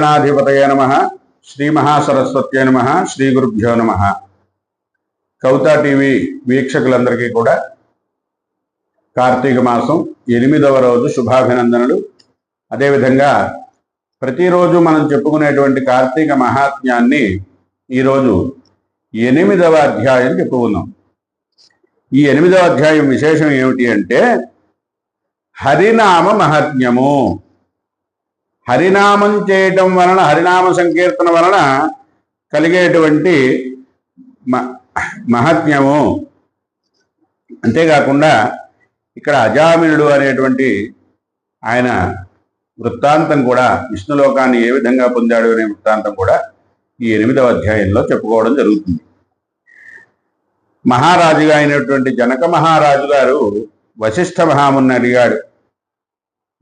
గణాధిపతయ నమ. శ్రీ మహాసరస్వత్యే నమ. శ్రీ గురుభ్యో నమ. కౌతా టీవీ వీక్షకులందరికీ కూడా కార్తీక మాసం ఎనిమిదవ రోజు శుభాభినందనలు. అదేవిధంగా ప్రతిరోజు మనం చెప్పుకునేటువంటి కార్తీక మహాత్మ్యాన్ని ఈరోజు ఎనిమిదవ అధ్యాయం చెప్పుకున్నాం ఈ ఎనిమిదవ అధ్యాయం విశేషం ఏమిటి అంటే హరినామ మహాత్మ్యము. హరినామం చేయటం వలన హరినామ సంకీర్తన వలన కలిగేటువంటి మ- మహాత్మ్యము. అంతేకాకుండా ఇక్కడ అజామినుడు అనేటువంటి ఆయన వృత్తాంతం కూడా విష్ణులోకాన్ని ఏ విధంగా పొందాడు అనే వృత్తాంతం కూడా ఈ ఎనిమిదవ అధ్యాయంలో చెప్పుకోవడం జరుగుతుంది. మహారాజుగా అయినటువంటి జనక మహారాజు గారు వశిష్ఠ మహాముని అడిగాడు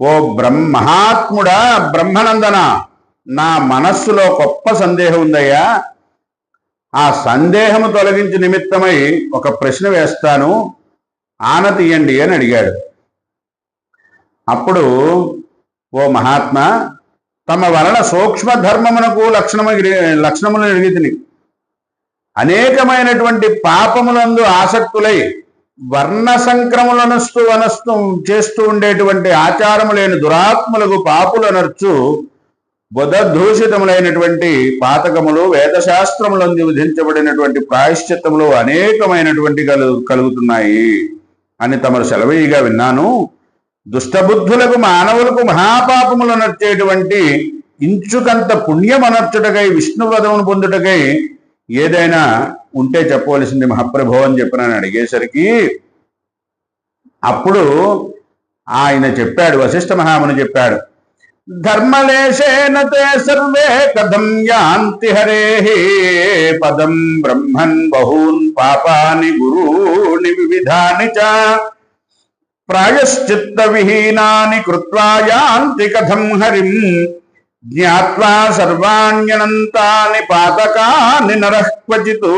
ఓ బ్రహ్మాత్ముడా బ్రహ్మనందన నా మనస్సులో గొప్ప సందేహం ఉందయ్యా. ఆ సందేహము తొలగించి నిమిత్తమై ఒక ప్రశ్న వేస్తాను. ఆనతీయండి అని అడిగాడు. అప్పుడు ఓ మహాత్మ తమ వలన సూక్ష్మ ధర్మమునకు లక్షణము లక్షణములు ఎడిగితిని అనేకమైనటువంటి పాపములందు ఆసక్తులై వర్ణ సంక్రమణనస్తు అనస్తు చేస్తూ ఉండేటువంటి ఆచారము లేని దురాత్ములకు పాపులనర్చు బుధదూషితములైనటువంటి పాతకములు వేదశాస్త్రములందు విధించబడినటువంటి ప్రాయశ్చిత్తములు అనేకమైనటువంటి కలు కలుగుతున్నాయి అని తమరు సెలవీగా విన్నాను. దుష్టబుద్ధులకు మానవులకు మహాపాపములు నర్చేటువంటి ఇంచుకంత పుణ్యమనర్చుటకై విష్ణువ్రతమును పొందుటకై ఏదైనా ఉంటే చెప్పవలసింది మహాప్రభు అని చెప్పి నన్ను అడిగేసరికి అప్పుడు ఆయన చెప్పాడు వశిష్ఠ మహాముని చెప్పాడు ధర్మలేశేన తే సర్వే కథం యాంతి హరే పదం బ్రహ్మన్ బహూన్ పాపాని గురూని వివిధాని చ ప్రాయశ్చిత్త విహీనాని కృత్వా యాంతి కథం హరిం జ్ఞాత్వా సర్వాణ్యనంతాని పాతకాని నరః క్వచిత్ ఓ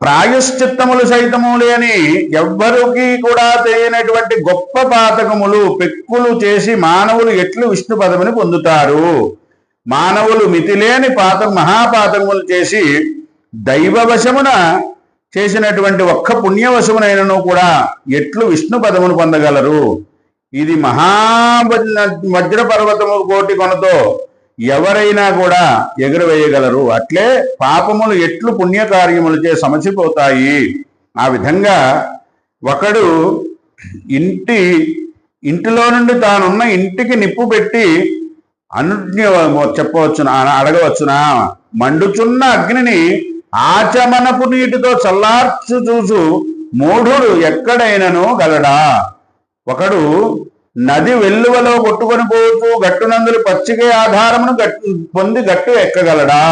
ప్రాయశ్చిత్తములు సైతము లేని ఎవ్వరికి కూడా తెలియనటువంటి గొప్ప పాతకములు పెక్కులు చేసి మానవులు ఎట్లు విష్ణు పదవిని పొందుతారు? మానవులు మితిలేని పాత మహాపాతకములు చేసి దైవవశమున చేసినటువంటి ఒక్క పుణ్యవశమునైనను కూడా ఎట్లు విష్ణు పదమును పొందగలరు? ఇది మహా వజ్ర పర్వతము కోటి కొనతో ఎవరైనా కూడా ఎగురవేయగలరు. అట్లే పాపములు ఎట్లు పుణ్యకార్యములచే సమసిపోతాయి. ఆ విధంగా ఒకడు ఇంటి ఇంటిలో నుండి తానున్న ఇంటికి నిప్పు పెట్టి అనుజ్ఞ చెప్పవచ్చునా అడగవచ్చునా? మండుచున్న అగ్నిని ఆచమనపు నీటితో చల్లార్చు చూసు మూఢుడు ఎక్కడైనను గలడా? ఒకడు నది వెల్లువలో కొట్టుకొని పోతూ గట్టునందులు పచ్చిక ఆధారమును గట్టు పొంది గట్టు ఎక్కగలడా?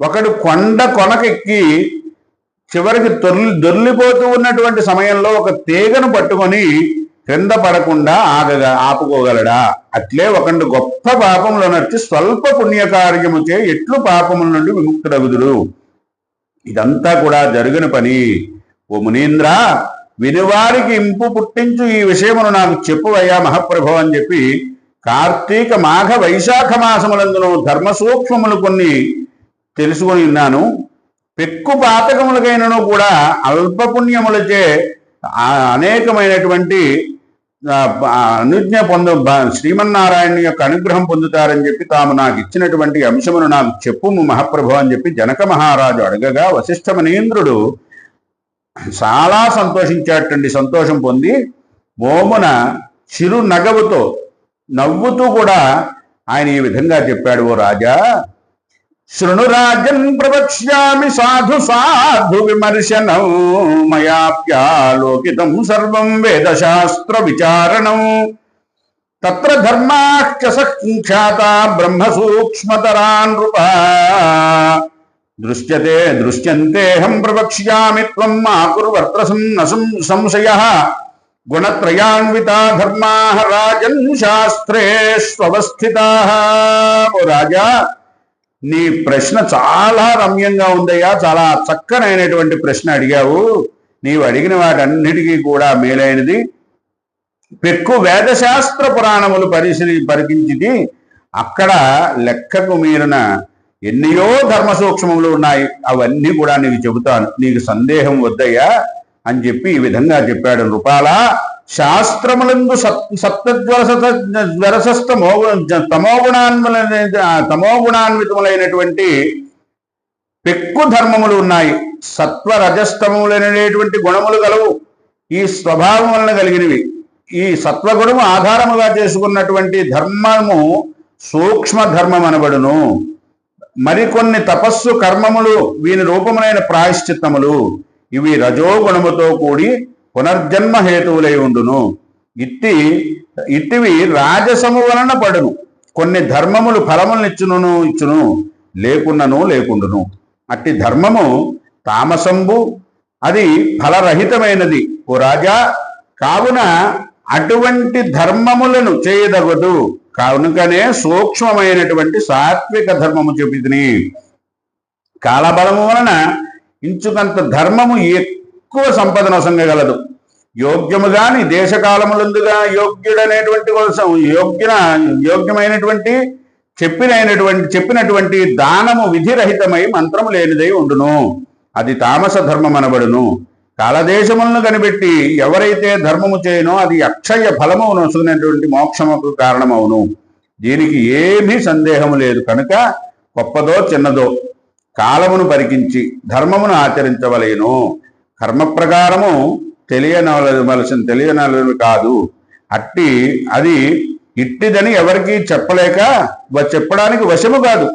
ఒకడు కొండ కొనకెక్కి చివరికి తొర్లి దొర్లిపోతూ ఉన్నటువంటి సమయంలో ఒక తీగను పట్టుకొని క్రింద పడకుండా ఆగగా ఆపుకోగలడా? అట్లే ఒకడు గొప్ప పాపములు నచ్చి స్వల్ప పుణ్యకార్యముచే ఎట్లు పాపముల నుండి విముక్తుడగుదుడు ఇదంతా కూడా జరిగిన పని. ఓ మునీంద్ర వినివారికి ఇంపు పుట్టించు ఈ విషయమును నాకు చెప్పువయ్యా మహాప్రభు అని చెప్పి కార్తీక మాఘ వైశాఖ మాసములందును ధర్మ సూక్ష్మములు కొన్ని తెలుసుకొని ఉన్నాను. పెక్కు పాతకములకైనను కూడా అల్ప పుణ్యములచే అనేకమైనటువంటి అనుజ్ఞ పొంద శ్రీమన్నారాయణ యొక్క అనుగ్రహం పొందుతారని చెప్పి తాము నాకు ఇచ్చినటువంటి అంశమును నాకు చెప్పుము మహాప్రభు అని చెప్పి జనక మహారాజు అడగగా వశిష్ఠ మునీంద్రుడు చాలా సంతోషించాటండి సంతోషం పొంది మోమున చిరు నగవుతో నవ్వుతూ కూడా ఆయన ఈ విధంగా చెప్పాడు ఓ రాజా शृणुराजन् प्रवक्ष्यामि साधु साधु विमर्शन। विमर्शनौ मयाप्यालोकितं सर्वं वेदशास्त्रविचारणौ। तत्र धर्माश्च सङ्ख्याता ब्रह्मसूक्ष्मतरा नृप दृश्यते दृश्यन्तेऽहं प्रवक्ष्यामि त्वं मा कुर्वत्र संशयः। गुणत्रयान्विता धर्माः राजन् शास्त्रेष्वस्थिताः राजा నీ ప్రశ్న చాలా రమ్యంగా ఉందయ్యా చాలా చక్కనైనటువంటి ప్రశ్న అడిగావు. నీవు అడిగిన వాటన్నిటికీ కూడా మేలైనది. పెక్కు వేదశాస్త్ర పురాణములు పరిశీలి పరికించిది అక్కడ లెక్కకు మీరిన ఎన్నయో ధర్మ సూక్ష్మములు ఉన్నాయి. అవన్నీ కూడా నీకు చెబుతాను. నీకు సందేహం వద్దయ్యా అని చెప్పి ఈ విధంగా చెప్పాడు నృపాల. శాస్త్రములందు సత్ సప్తజ్వరస జ్వరసస్థ తమోగుణాన్ముల తమోగుణాన్వితములైనటువంటి పెక్కు ధర్మములు ఉన్నాయి. సత్వ రజస్తములైనటువంటి గుణములు గలవు. ఈ స్వభావం వలన కలిగినవి. ఈ సత్వగుణము ఆధారముగా చేసుకున్నటువంటి ధర్మము సూక్ష్మ ధర్మం అనబడును మరికొన్ని తపస్సు కర్మములు వీని రూపములైన ప్రాయశ్చిత్తములు. ఇవి రజోగుణముతో కూడి పునర్జన్మ హేతువులై ఉండును. ఇట్టి ఇట్టివి రాజసము వలన పడును. కొన్ని ధర్మములు ఫలములనిచ్చును ఇచ్చును. ఇచ్చును లేకున్నను లేకుండును. అట్టి ధర్మము తామసంబు అది ఫలరహితమైనది. ఓ రాజా కావున అటువంటి ధర్మములను చేయదగదు. కనుకనే సూక్ష్మమైనటువంటి సాత్విక ధర్మము చెబితిని కాలబలము వలన ఇంచుకంత ధర్మము ఎక్కువ సంపదను సంగగలదు యోగ్యముగాని దేశకాలములందుగా యోగ్యుడనేటువంటి కోసం యోగ్యున యోగ్యమైనటువంటి చెప్పినైనటువంటి చెప్పినటువంటి దానము విధిరహితమై మంత్రము లేనిదై ఉండును. అది తామస ధర్మం అనబడును కాలదేశములను కనిపెట్టి ఎవరైతే ధర్మము చేయనో అది అక్షయ ఫలము నొసుకునేటువంటి మోక్షముకు కారణమవును. దీనికి ఏమీ సందేహము లేదు. కనుక గొప్పదో చిన్నదో కాలమును పరికించి ధర్మమును ఆచరించవలేను. కర్మ ప్రకారము తెలియనవలసిన తెలియనవలవి కాదు. అట్టి అది ఇట్టిదని ఎవరికీ చెప్పలేక చెప్పడానికి వశము కాదు.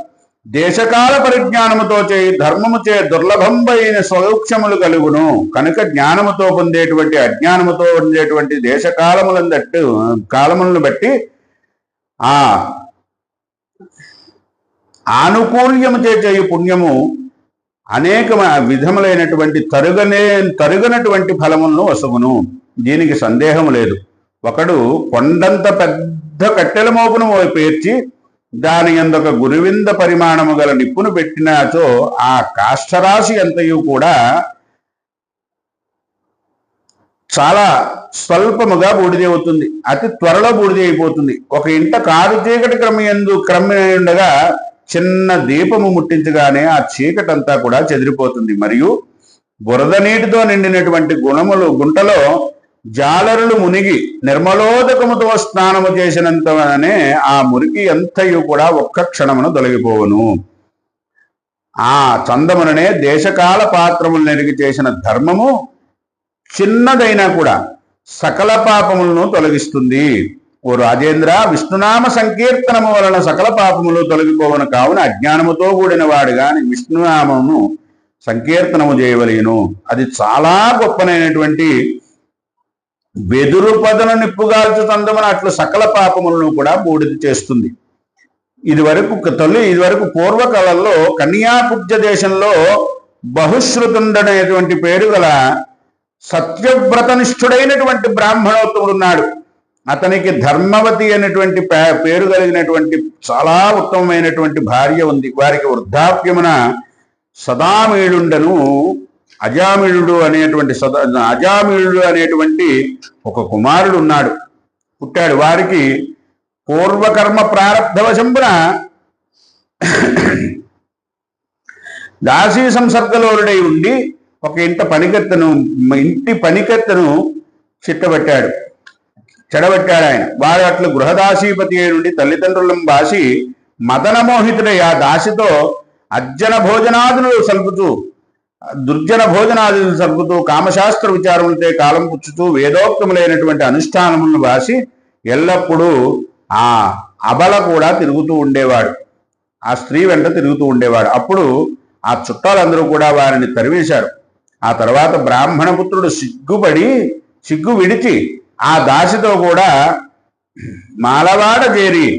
దేశకాల పరిజ్ఞానముతో చేయి ధర్మము చే దుర్లభంబైన సౌక్ష్యములు కలుగును. కనుక జ్ఞానముతో పొందేటువంటి అజ్ఞానముతో పొందేటువంటి దేశకాలములందట్టు కాలములను బట్టి ఆ ఆనుకూల్యము చే చేయు పుణ్యము అనేక విధములైనటువంటి తరుగనే తరుగనటువంటి ఫలములను వసగును. దీనికి సందేహం లేదు. ఒకడు కొండంత పెద్ద కట్టెల మోపును పేర్చి దాని ఎందొక గురువింద పరిమాణము గల నిప్పును పెట్టినాచో ఆ కాష్టరాశి ఎంతయు కూడా చాలా స్వల్పముగా బూడిద అవుతుంది అతి త్వరలో బూడిద అయిపోతుంది ఒక ఇంట కారు చీకటి క్రమే ఉండగా చిన్న దీపము ముట్టించగానే ఆ చీకటంతా కూడా చెదిరిపోతుంది. మరియు బురద నీటితో నిండినటువంటి గుణములు గుంటలో జాలరులు మునిగి నిర్మలోదకముతో స్నానము చేసినంతనే ఆ మురికి ఎంతయు కూడా ఒక్క క్షణమును తొలగిపోవును. ఆ చందముననే దేశకాల పాత్రములు నెరిగి చేసిన ధర్మము చిన్నదైనా కూడా సకల పాపములను తొలగిస్తుంది. ఓ రాజేంద్ర విష్ణునామ సంకీర్తనము వలన సకల పాపములు తొలగిపోవను కావున అజ్ఞానముతో కూడిన వాడు గాని విష్ణునామమును సంకీర్తనము చేయవలేను అది చాలా గొప్పనైనటువంటి వెదురు పదను నిప్పుగాల్చు తందమున అట్లు సకల పాపములను కూడా బూడిద చేస్తుంది. ఇది వరకు తొలి ఇది వరకు పూర్వకాలంలో కన్యాకుబ్జ దేశంలో బహుశ్రుతుండనేటువంటి పేరు గల సత్యవ్రతనిష్ఠుడైనటువంటి బ్రాహ్మణోత్తముడున్నాడు అతనికి ధర్మవతి అనేటువంటి పే- పేరు కలిగినటువంటి చాలా ఉత్తమమైనటువంటి భార్య ఉంది. వారికి వృద్ధాప్యమున సదామీళుండను. అజామిళుడు అనేటువంటి సదా అజామిళుడు అనేటువంటి ఒక కుమారుడు ఉన్నాడు పుట్టాడు. వారికి పూర్వకర్మ ప్రారంధవశంపున దాసీ సంసర్గలోరుడై ఉండి ఒక ఇంట పనికత్తెను ఇంటి పనికత్తెను చిట్టబెట్టాడు. చెడబెట్టాడు ఆయన వారు అట్లు గృహదాసీపతి నుండి తల్లిదండ్రులను బాసి మదనమోహితుడై ఆ దాసితో అజ్జన భోజనాదులు సల్పుతూ దుర్జన భోజనాదులు సల్పుతూ కామశాస్త్ర విచారములతో కాలం పుచ్చుతూ వేదోక్తములైనటువంటి అనుష్ఠానములను బాసి ఎల్లప్పుడూ ఆ అబల కూడా తిరుగుతూ ఉండేవాడు. ఆ స్త్రీ వెంట తిరుగుతూ ఉండేవాడు. అప్పుడు ఆ చుట్టాలందరూ కూడా వారిని తరివేశారు. ఆ తర్వాత బ్రాహ్మణ పుత్రుడు సిగ్గుపడి సిగ్గు విడిచి ఆ దాసితో కూడా మాలవాడ చేరి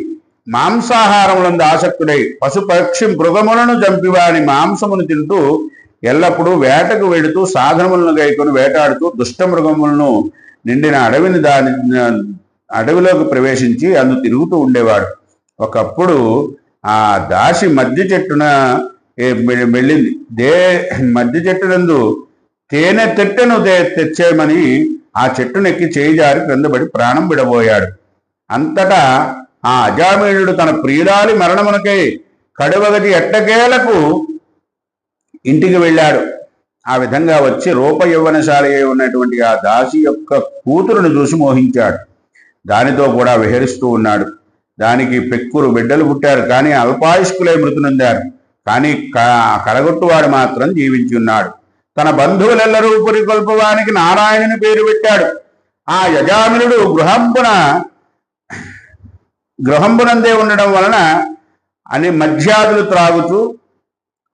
మాంసాహారములందు ఆసక్తుడై పశుపక్షి మృగములను చంపివాని మాంసమును తింటూ ఎల్లప్పుడూ వేటకు వెడుతూ సాధనములను గైకొని వేటాడుతూ దుష్ట మృగములను నిండిన అడవిని దాని అడవిలోకి ప్రవేశించి అందు తిరుగుతూ ఉండేవాడు. ఒకప్పుడు ఆ దాసి మధ్య చెట్టున మెళ్ళింది. వెళ్ళింది దే మధ్య చెట్టునందు తేనె తెట్టెను తెచ్చేయమని ఆ చెట్టునెక్కి చేయిజారి క్రిందబడి ప్రాణం విడబోయాడు. అంతటా ఆ అజామీనుడు తన ప్రియురాలి మరణమునకై కడువగటి ఎట్టకేలకు ఇంటికి వెళ్ళాడు. ఆ విధంగా వచ్చి రూప యవ్వనశాలి ఉన్నటువంటి ఆ దాసి యొక్క కూతురును చూసి మోహించాడు. దానితో కూడా విహరిస్తూ ఉన్నాడు. దానికి పెక్కురు బిడ్డలు పుట్టారు. కానీ అల్పాయుష్కులై మృతి నొందారు కానీ క- మాత్రం జీవించి ఉన్నాడు. తన బంధువులెల్లరూ పురికొల్పవానికి నారాయణుని పేరు పెట్టాడు. ఆ యజామినుడు గృహంపున గృహంపునందే ఉండడం వలన అని మధ్యాదులు త్రాగుతూ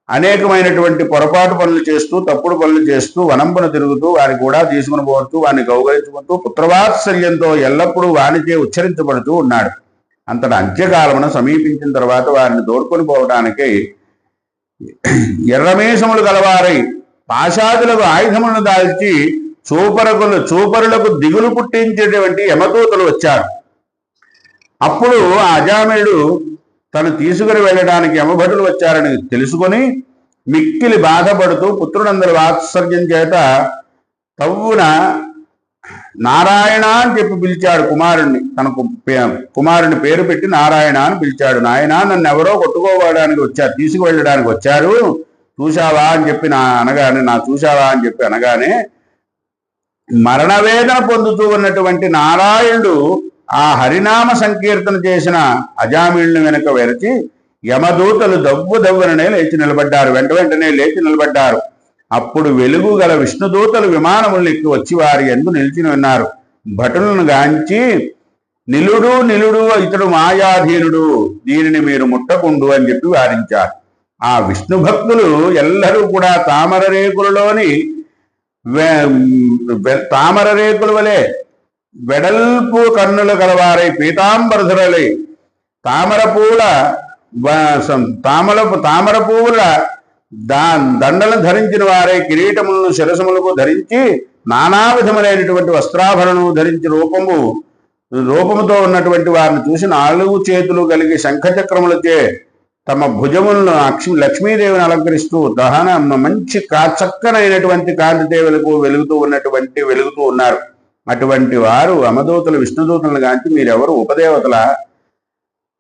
అనేకమైనటువంటి పొరపాటు పనులు చేస్తూ తప్పుడు పనులు చేస్తూ వనంపున తిరుగుతూ వారి కూడా తీసుకుని పోతూ వారిని గౌరవించుకుంటూ పుత్రవాత్సల్యంతో ఎల్లప్పుడూ వానిచే ఉచ్చరించబడుతూ ఉన్నాడు. అంతటి అంత్యకాలమున సమీపించిన తర్వాత వారిని తోడుకొని పోవడానికి ఎర్రమేషములు గలవారై పాశాదులకు ఆయుధములను దాల్చి చూపరకులు చూపరులకు దిగులు పుట్టించేటువంటి యమదూతలు వచ్చారు. అప్పుడు ఆ అజామేయుడు తను తీసుకుని వెళ్ళడానికి యమభటులు వచ్చారని తెలుసుకొని మిక్కిలి బాధపడుతూ పుత్రుడందరి వాత్సర్యం చేత తవ్వున నారాయణ అని చెప్పి పిలిచాడు కుమారుణ్ణి. తనకు కుమారుని పేరు పెట్టి నారాయణ అని పిలిచాడు. నాయన నన్ను ఎవరో కొట్టుకోవడానికి వచ్చారు తీసుకువెళ్ళడానికి వచ్చారు. చూశావా అని చెప్పి నా అనగానే నా చూశావా అని చెప్పి అనగానే మరణవేదన పొందుతూ ఉన్నటువంటి నారాయణుడు ఆ హరినామ సంకీర్తన చేసిన అజామీళ్ళని వెనుక వెరచి యమదూతలు దవ్వు దవ్వుననే లేచి నిలబడ్డారు. వెంట వెంటనే లేచి నిలబడ్డారు. అప్పుడు వెలుగు గల విష్ణుదూతలు విమానములను ఎక్కి వచ్చి వారి ఎందు నిలిచిని ఉన్నారు. భటులను గాంచి నిలుడు నిలుడు ఇతడు మాయాధీనుడు దీనిని మీరు ముట్టకుండు అని చెప్పి వారించారు. ఆ విష్ణు భక్తులు ఎల్లరూ కూడా తామర రేకులలోని తామర రేకుల వలె వెడల్పు కన్నులు గలవారై పీతాంబరధురలై తామర పూల తామల సం- తామర పువ్వుల దా దండలను ధరించిన వారై కిరీటములను శిరసములకు ధరించి నానా విధములైనటువంటి వస్త్రాభరణము ధరించి రూపము రూపముతో ఉన్నటువంటి వారిని చూసి నాలుగు చేతులు కలిగి శంఖచక్రములచే తమ భుజములను లక్ష్మి లక్ష్మీదేవిని అలంకరిస్తూ దహన మంచి కా చక్కనైనటువంటి కాంతిదేవులకు వెలుగుతూ ఉన్నటువంటి వెలుగుతూ ఉన్నారు. అటువంటి వారు అమదూతలు విష్ణుదూతలు గాంచి మీరెవరు ఉపదేవతల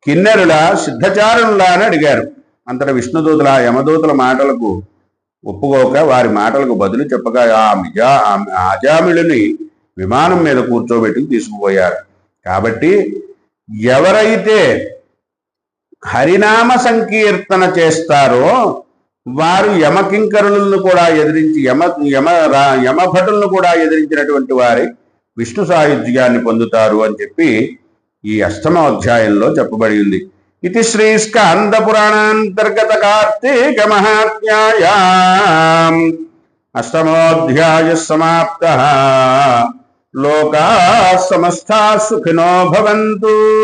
కిన్నెరుల సిద్ధచారులా అని అడిగారు. అంతట విష్ణుదూతల యమదూతల మాటలకు ఒప్పుకోక వారి మాటలకు బదులు చెప్పగా ఆ మిజా అజామిళుని విమానం మీద కూర్చోబెట్టి తీసుకుపోయారు. కాబట్టి ఎవరైతే హరినామ సంకీర్తన చేస్తారో వారు యమకింకరులను కూడా ఎదిరించి యమ యమ రా- యమభటులను కూడా ఎదిరించినటువంటి వారి విష్ణు సాయుధ్యాన్ని పొందుతారు అని చెప్పి ఈ అష్టమ అధ్యాయంలో చెప్పబడి ఉంది. ఇది శ్రీ స్కంద పురాణాంతర్గత కార్తీక మహాత్మ్యాయ. అష్టమోధ్యాయ సమాప్త. లోకా సమస్తా సుఖినో భవంతు.